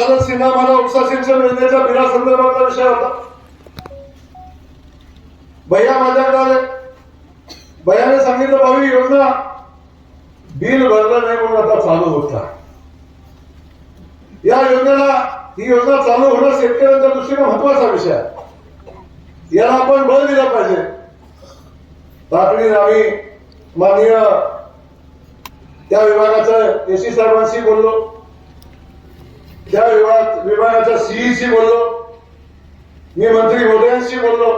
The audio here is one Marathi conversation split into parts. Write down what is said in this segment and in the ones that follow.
झालं सिन्हा मला उपसा सिंचन योजनेच्या बिला संदर्भातला विषय होता. भैया माझ्याकडे आले. भैयाने सांगितलं भाऊ योजना बिल भरलं नाही म्हणून आता चालू होता या योजनेला ही योजना चालू होणं शेतकऱ्यांच्या दृष्टीने महत्त्वाचा विषय आहे. याला आपण बळ दिलं पाहिजे. तातडीने आम्ही माननीय त्या विभागाच्या एसी साहेबांशी बोललो. त्या विभाग विभागाच्या सीईशी बोललो. मी मंत्री मोदयांशी बोललो.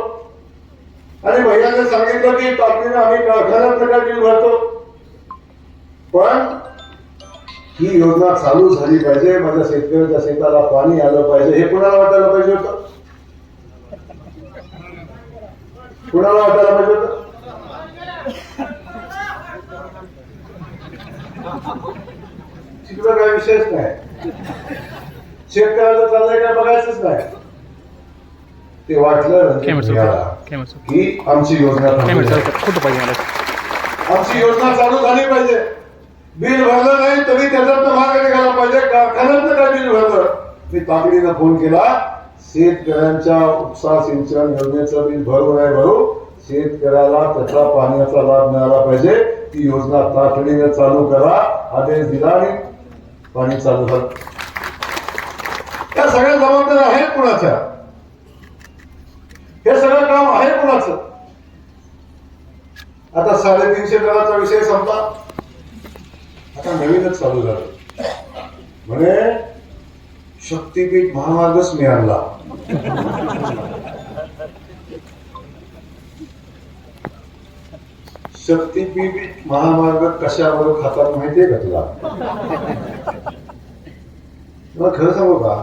आणि भैयाने सांगितलं की तातडीनं आम्ही कारखान्यात प्रकार बिल भरतो. पण ही योजना चालू झाली पाहिजे. माझ्या शेतकऱ्याच्या शेताला पाणी आलं पाहिजे. हे कुणाला वाटायला पाहिजे होतं? कुणाला वाटायला पाहिजे होतं? तिकडं काय विशेष नाही शेतकऱ्याला चाललंय काय बघायचंच नाही. ते वाटलं चालू की आमची योजना आमची योजना चालू झाली पाहिजे. बिल भरलं नाही तरी त्याच्यात मागे निघाला पाहिजे. कारखान्यात काय बिल भरलं? मी तातडीनं फोन केला. शेतकऱ्यांच्या उपसा सिंचन योजनेचं बिल भरू नाही भरू शेतकऱ्याला त्याचा पाण्याचा लाभ मिळाला पाहिजे. ती योजना तातडीने चालू करा. आदेश दिला आणि पाणी चालू झालं. त्या सगळ्या जबाबदाऱ्या आहेत कुणाच्या? हे सगळं काम आहे कुणाचं? आता साडेतीनशे टनाचा विषय संपला. आता नवीनच चालू झालं. म्हणे शक्तीपीठ महामार्गच मी आणला शक्तीपीठ महामार्ग कशावर खातात माहितीये का तुला? तुला खरं सांगू का?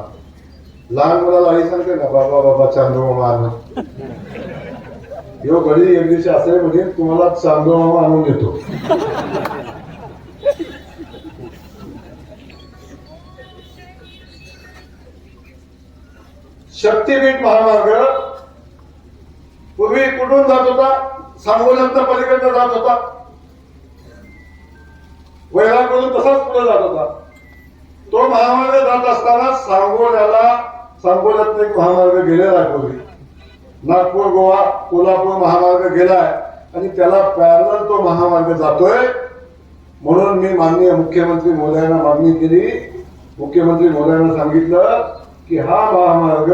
लहान मुलाला आई सांगते ना बाबा बाबा चांदोबा आणून यो घडी एक दिवशी असे म्हणजे तुम्हाला चांदोमा आणून देतो. शक्तीपीठ महामार्ग. पूर्वी कुठून जात होता? सांगोल्यातनं पलीकडनं जात होता. वैराकडून तसाच पुढे जात होता. तो महामार्ग जात असताना सांगोल्याला सांगोल्यातनं एक महामार्ग गेलेला आहे पूर्वी नागपूर गोवा कोल्हापूर महामार्ग गेलाय आणि त्याला पॅरल तो महामार्ग जातोय. म्हणून मी माननीय मुख्यमंत्री मोदयांना मागणी केली. मुख्यमंत्री मोदयांना सांगितलं की हा महामार्ग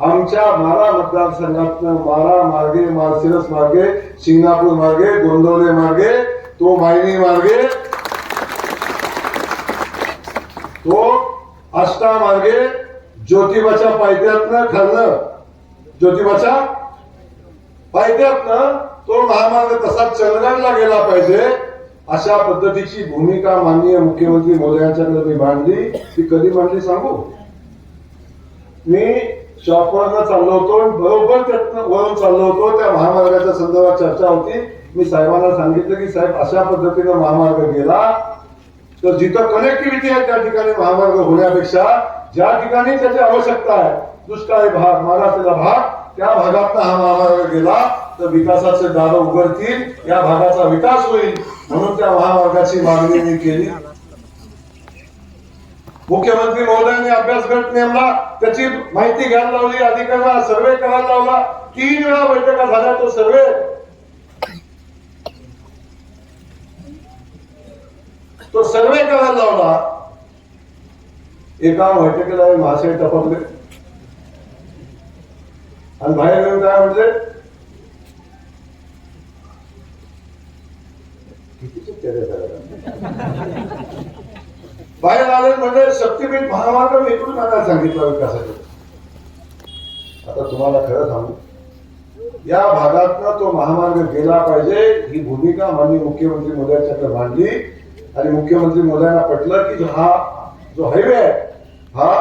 आमच्या मारा मतदारसंघातनं मारा मार्गे मार्सिरस मार्गे सिंगापूर मार्गे गोंदवले मार्गे तो मायनी मार्गे तो आष्टा मार्गे ज्योतिबाच्या पायथ्यातनं खाल्लं ज्योतिबाच्या पायथ्यातनं तो महामार्ग तसा चंद्रांना गेला पाहिजे अशा पद्धतीची भूमिका माननीय मुख्यमंत्री मोदयांच्याकडे मी मांडली. ती कधी मांडली सांगू? मी शॉपवरनं चाललो होतो बरोबर त्यातनं वरून चाललो होतो. त्या महामार्गाच्या संदर्भात चर्चा होती. मी साहेबांना सांगितलं की साहेब अशा पद्धतीनं महामार्ग गेला तर जिथं कनेक्टिव्हिटी आहे त्या ठिकाणी महामार्ग होण्यापेक्षा ज्या ठिकाणी त्याची आवश्यकता आहे दुष्काळी भाग मागासलेला भाग त्या भागात हा महामार्ग गेला तर विकासाचे दार उघडतील या भागाचा विकास होईल म्हणून त्या महामार्गाची मागणी मी केली. मुख्यमंत्री महोदयांनी अभ्यास गट नेमला त्याची माहिती घ्यायला लावली अधिकाऱ्यांना सर्वे करायला लावला तीन वेळा बैठका झाल्या तो सर्वे. तो सर्वे करायला लावला. एका बैठकीला मासे टपकले. आणि बाहेर येऊन काय म्हटले? बाहेर आले म्हणजे शक्तीपीठ महामार्ग विकून इकडून सांगितलं विकासाचे आता तुम्हाला खरं सांगू या भागातनं तो महामार्ग गेला पाहिजे ही भूमिका माननीय मुख्यमंत्री मोदयांच्याकडे मांडली. आणि मुख्यमंत्री मोदयांना पटलं की हा जो हायवे आहे हा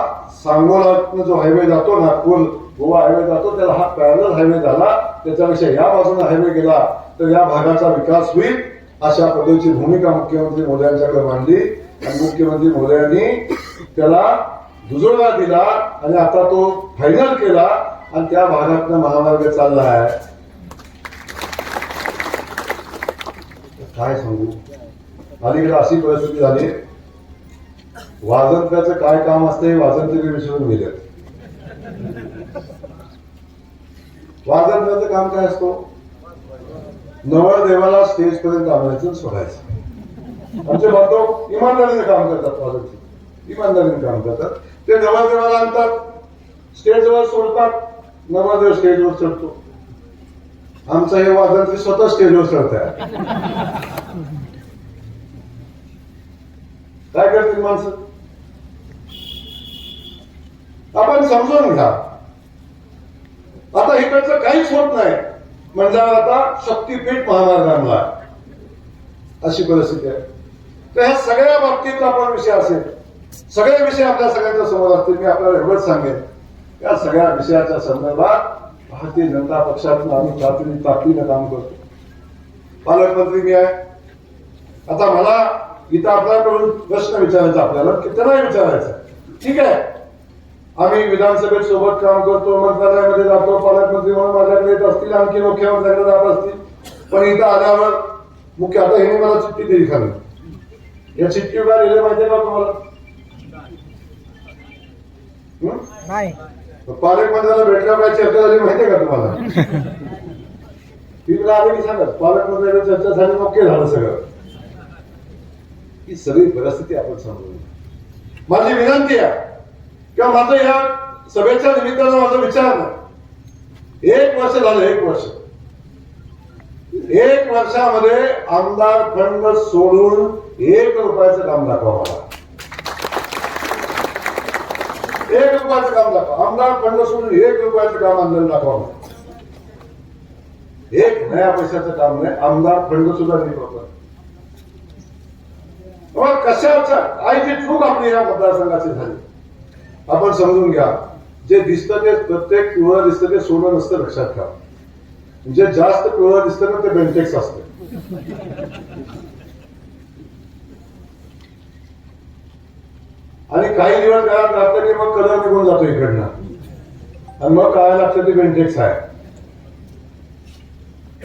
सांगोला जो हायवे जातो नागपूर गोवा हायवे जातो त्याला हा पॅरल हायवे झाला. त्याच्यापेक्षा या बाजूने हायवे गेला तर या भागाचा विकास होईल अशा पद्धतीची भूमिका मुख्यमंत्री मोदयांच्याकडे मांडली. आणि मुख्यमंत्री मोदयांनी त्याला दुजोडा दिला आणि आता तो फायनल केला आणि त्या भागातनं महामार्ग चालला आहे. काय सांगू? अलीकडे अशी परिस्थिती झाली. वाजंत्र्याचं काय काम असतं हे वाजंत्री विसरून गेले. वाजंत्र्याचं काम काय असतो? नवरदेवाला स्टेज पर्यंत आणायचं सोडायचं. आमचे बांधव इमानदारीने काम करतात वाजंत्री इमानदारीने काम करतात. ते नवरदेवाला आणतात स्टेजवर सोडतात नवरदेव स्टेजवर चढतो आमचं हे वाजंत्री स्वतः स्टेजवर चढत काय करतील माणसं आपण समजून घ्या. आता इकडचं काहीच होत नाही. म्हणजे आता शक्तीपीठ महामार्गांना अशी परिस्थिती आहे. तर ह्या सगळ्या बाबतीत आपण विषय असेल. सगळे विषय आपल्या सगळ्यांच्या समोर असतील. मी आपल्याला एवढंच सांगेन. या सगळ्या विषयाच्या संदर्भात भारतीय जनता पक्षातून आम्ही तातडी ताकदीनं काम करतो. पालकमंत्री मी आहे. आता मला इथं आपल्याकडून प्रश्न विचारायचा आपल्याला. की त्यांना विचारायचं? ठीक आहे? आम्ही विधानसभेत सोबत काम करतो मंत्रालयामध्ये जातो पालकमंत्री म्हणून माझ्याकडे येत असतील आणखी मुख्यमंत्र्यांकडे जात असतील. पण इथं आल्यावर मुख्य आता हिने मला चिठ्ठी दिली खाली या चिठ्ठी काय लिहिले माहितीये का तुम्हाला? हं? नाही. पालकमंत्र्याला भेटल्यावर काय चर्चा झाली माहितीये का तुम्हाला? ती तुला आधी सांगत. पालकमंत्र्याला चर्चा झाली ओके झालं सगळं. ही सगळी परिस्थिती आपण घेऊ. माझी विनंती आहे किंवा माझं या सभेच्या निमित्तानं माझा विचार एक वर्ष झालं एक वर्ष. एक वर्षामध्ये आमदार फंड सोडून एक रुपयाचं काम दाखवा मला. एक रुपयाचं काम दाखवा. आमदार फंड सोडून एक रुपयाचं काम आंदोलन दाखवा मला. एक नया पैशाचं काम नाही आमदार फंड सुद्धा नाही मग कशाच्या आई चूक आपली या मतदारसंघाची झाली. आपण समजून घ्या. जे दिसतं ते प्रत्येक पिवळं दिसतं ते सोनं नसतं लक्षात ठेवा. जे जास्त पिवळं दिसतं ना ते बेंटेक्स असत. आणि काही दिवस काय लागतं की मग कलर निघून जातो इकडनं. आणि मग काय लागतं ते बेंटेक्स आहे.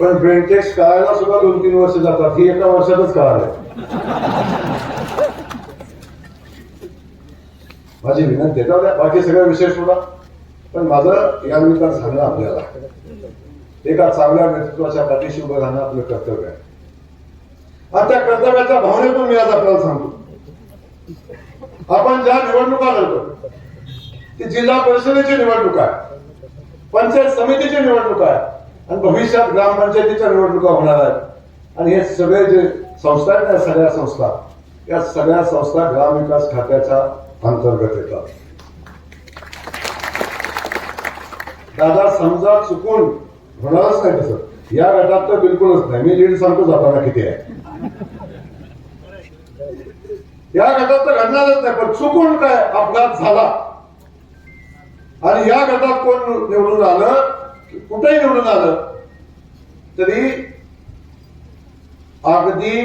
पण बेंटेक्स कळायला सुद्धा दोन तीन वर्ष जातात. ही एका वर्षातच कळालं माझी विनंती आहे. जाऊ बाकी सगळ्या विषय सोडा पण माझं या निमित्तानं सांगणं आपल्याला. एका चांगल्या नेतृत्वाच्या पाठीशी उभं राहणं आपलं कर्तव्य आहे. आणि त्या कर्तव्याच्या भावनेतून मी आज आपल्याला सांगतो. आपण ज्या निवडणुका लढतो ती जिल्हा परिषदेची निवडणूक आहे. पंचायत समितीची निवडणूक आहे. आणि भविष्यात ग्रामपंचायतीच्या निवडणुका होणार आहेत. आणि हे सगळे जे संस्था आहेत त्या सगळ्या संस्था या सगळ्या संस्था ग्रामविकास खात्याच्या अंतर्गत येतात दादा समजा चुकून होणारच नाही तसं. या गटात तर बिलकुलच नाही. मी लीड सांगतो जाताना किती आहे. या गटात तर घडणारच नाही पण चुकून काय अपघात झाला? आणि या गटात कोण निवडून आलं? कुठेही निवडून आलं तरी अगदी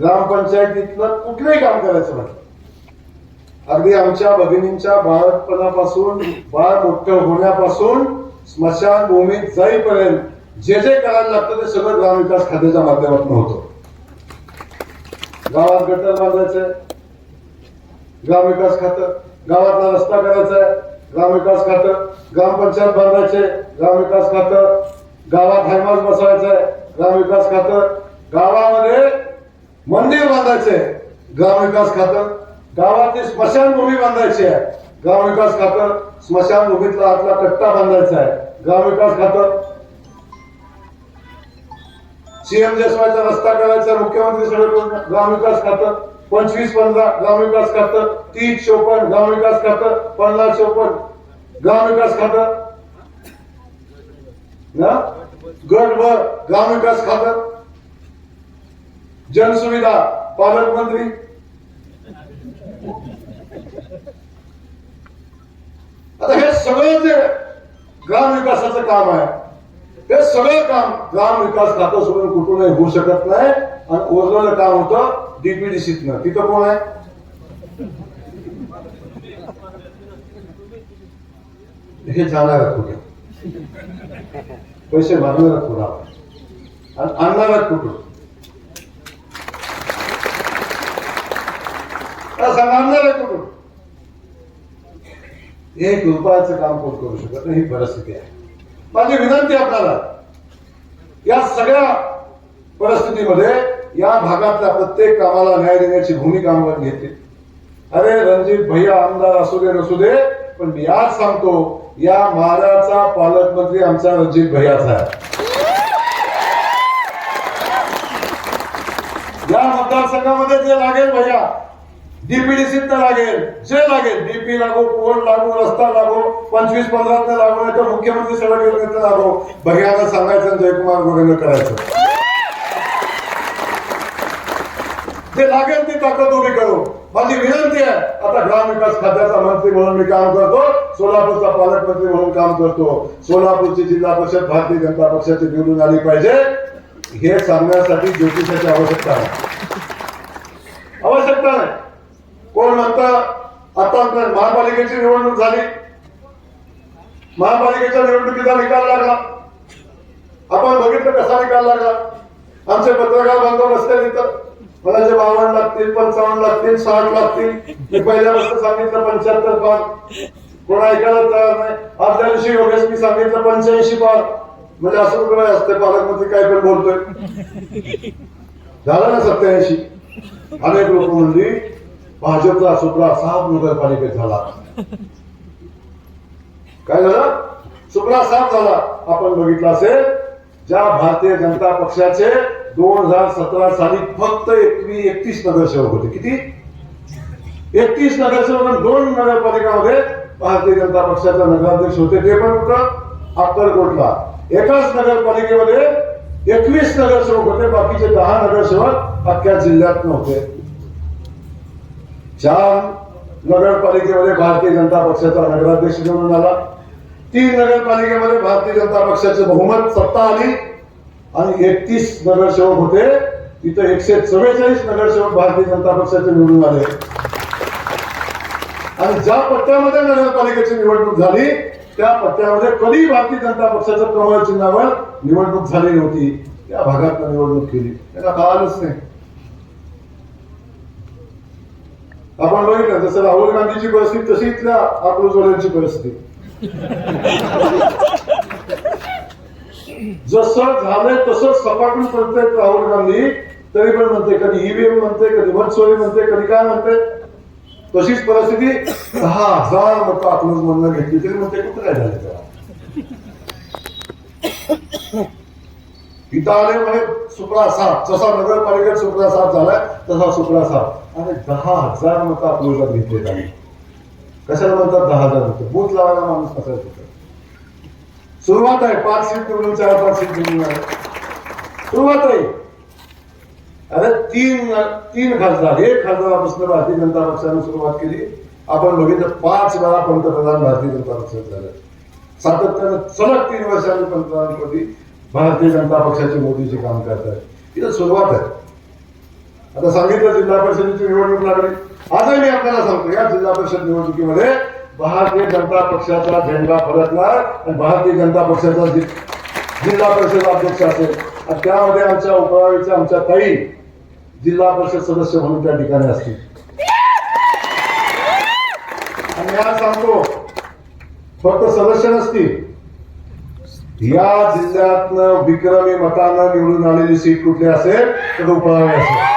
ग्रामपंचायतीतलं कुठलंही काम करायचं म्हटलं अगदी आमच्या भगिनींच्या बाळपणापासून बाळ मोठं होण्यापासून स्मशान भूमीत जाईपर्यंत जे जे करायला लागतं ते सगळं ग्रामविकास खात्याच्या माध्यमातून होतं. गावात गटर बांधायचंय. ग्रामविकास खातं. गावातला रस्ता करायचा आहे ग्रामविकास खातं. ग्रामपंचायत बांधायचे ग्रामविकास खातं. गावात हैमाज बसवायचं आहे ग्रामविकास खातं. गावामध्ये मंदिर बांधायचे ग्रामविकास खातं. गावातली स्मशानभूमी बांधायची आहे. ग्रामविकास खातं स्मशानभूमीतला आतला कट्टा बांधायचा आहे. ग्रामविकास खातं. सीएम जसवायचा रस्ता करायचा मुख्यमंत्री सडक ग्रामविकास खातं. पंचवीस पंधरा ग्रामविकास खातं. तीस चोपन्न ग्रामविकास खातं. पन्नास चोपन्न ग्रामविकास खातं. ना? गटभर ग्रामविकास खातं. जनसुविधा पालकमंत्री आता हे सगळं जे ग्रामविकासाचं काम आहे हे सगळं काम ग्राम विकास खातं सोडून कुठूनही होऊ शकत नाही. आणि उरलेलं काम होतं डीपीडीसीतनं तिथं कोण आहे? हे जाणार कुठे? पैसे मागणार कुठं? आणि आणणार कुठून सांगणार आहे कुठून एक रुपयाचं काम कोण करू शकत नाही ही परिस्थिती आहे. माझी विनंती आपल्याला या सगळ्या परिस्थितीमध्ये या भागातल्या प्रत्येक कामाला न्याय देण्याची भूमिका आम्हाला घेते अरे रणजित भैया आमदार असू दे नसू दे पण मी आज सांगतो या महाराजचा पालकमंत्री आमचा रणजित भैयाचा आहे या मतदारसंघामध्ये जे लागेल भैया डीपीडीसी लागेल जे लागेल. डीपी लागो पोल लागो रस्ता लागो पंचवीस पंधरा लागो नाही तर मुख्यमंत्री सडक योजनेत लागो. भैयाला सांगायचं जयकुमार गोरेनं करायचं. जे लागेल ती ताकद उभी करू. माझी विनंती आहे आता ग्रामविकास खात्याचा मंत्री म्हणून मी काम करतो सोलापूरचा पालकमंत्री म्हणून काम करतो. सोलापूरची जिल्हा परिषद भारतीय जनता पक्षाची निवडून आली पाहिजे. हे सांगण्यासाठी ज्योतिषाची आवश्यकता आहे. आवश्यकता नाही. कोण म्हणतं? आता महापालिकेची निवडणूक झाली. महापालिकेच्या निवडणुकीचा निकाल लागला. आपण बघितलं कसा निकाल लागला. आमचे पत्रकार बांधव बसले तिथं. मला जे बावन्न लागतील पंचावन्न लागतील साठ लागतील मी पहिल्या वर्ष सांगितलं पंच्याहत्तर पार. कोणा ऐकायला तयार नाही. आदल्या दिवशी योगेश मी सांगितलं पंच्याऐंशी पार. म्हणजे असं काय असते पालकमंत्री काय पण बोलतोय. झालं ना सत्याऐंशी? अनेक लोक म्हणली भाजपचा सुप्रा साफ नगरपालिकेत झाला. काय झालं? सुप्रा साफ झाला. आपण बघितलं असेल ज्या भारतीय जनता पक्षाचे दोन हजार सतरा साली फक्त एकवीस एकतीस नगरसेवक होते. किती? एकतीस नगरसेवक दोन नगरपालिकामध्ये भारतीय जनता पक्षाचा नगराध्यक्ष होते. ते पण होतं अक्कलकोटला. एकाच नगरपालिकेमध्ये एकवीस नगरसेवक होते. बाकीचे दहा नगरसेवक अख्ख्या जिल्ह्यात नव्हते. ज्या नगरपालिकेमध्ये भारतीय जनता पक्षाचा नगराध्यक्ष निवडून आला. तीन नगरपालिकेमध्ये भारतीय जनता पक्षाचे बहुमत सत्ता आली. आणि एकतीस नगरसेवक होते. तिथं एकशे चव्वेचाळीस नगरसेवक भारतीय जनता पक्षाचे निवडून आले. आणि ज्या पट्ट्यामध्ये नगरपालिकेची निवडणूक झाली त्या पट्ट्यामध्ये कधी भारतीय जनता पक्षाच्या कमळ चिन्हावर निवडणूक झाली नव्हती. त्या भागात निवडणूक केली. त्याला कळालंच नाही. आपण बघितलं जसं राहुल गांधीची परिस्थिती तशी इथल्या अकलूजवाल्यांची परिस्थिती. जसं झालंय तसंच सपाटून पडतंय राहुल गांधी. तरी पण म्हणते कधी ईव्हीएम म्हणते कधी मतचोरी म्हणते कधी काय म्हणते तशीच परिस्थिती. दहा हजार मत अकलूज म्हणणं घेतली तरी म्हणते कुठं काय झालं इथं आले म्हणजे सुप्रा साफ जसा नगरपालिकेत सुप्रा साफ झालाय तसा सुप्रा साफ आणि दहा हजार मतं आपल्याला घेतले त्यांनी कशाला म्हणतात दहा हजार मतं? बूथ लावायला माणूस कसा येतो? सुरुवात आहे पाच सीट निवडून चार पाच सीट निवडून आहे सुरुवात आहे. अरे तीन तीन खासदार एक खासदारापासून भारतीय जनता पक्षाने सुरुवात केली. आपण बघितलं पाच वेळा पंतप्रधान भारतीय जनता पक्षात झाले. सातत्यानं सलग तीन वर्षांनी पंतप्रधानपदी भारतीय जनता पक्षाचे मोदीचे काम करतात इथं सुरुवात आहे. आता सांगितलं जिल्हा परिषदेची निवडणूक लागली. आजही मी आपल्याला सांगतो या जिल्हा परिषद निवडणुकीमध्ये भारतीय जनता पक्षाचा झेंडा फडकणार आणि भारतीय जनता पक्षाचा जिल्हा परिषद अध्यक्ष असेल. आणि त्यामध्ये आमच्या उपरावीच्या आमच्या ताई जिल्हा परिषद सदस्य म्हणून त्या ठिकाणी असतील. आणि या सांगतो फक्त सदस्य नसतील या जिल्ह्यातनं विक्रमी मतानं निवडून आलेली सीट कुठली असेल तर उपरावी असेल.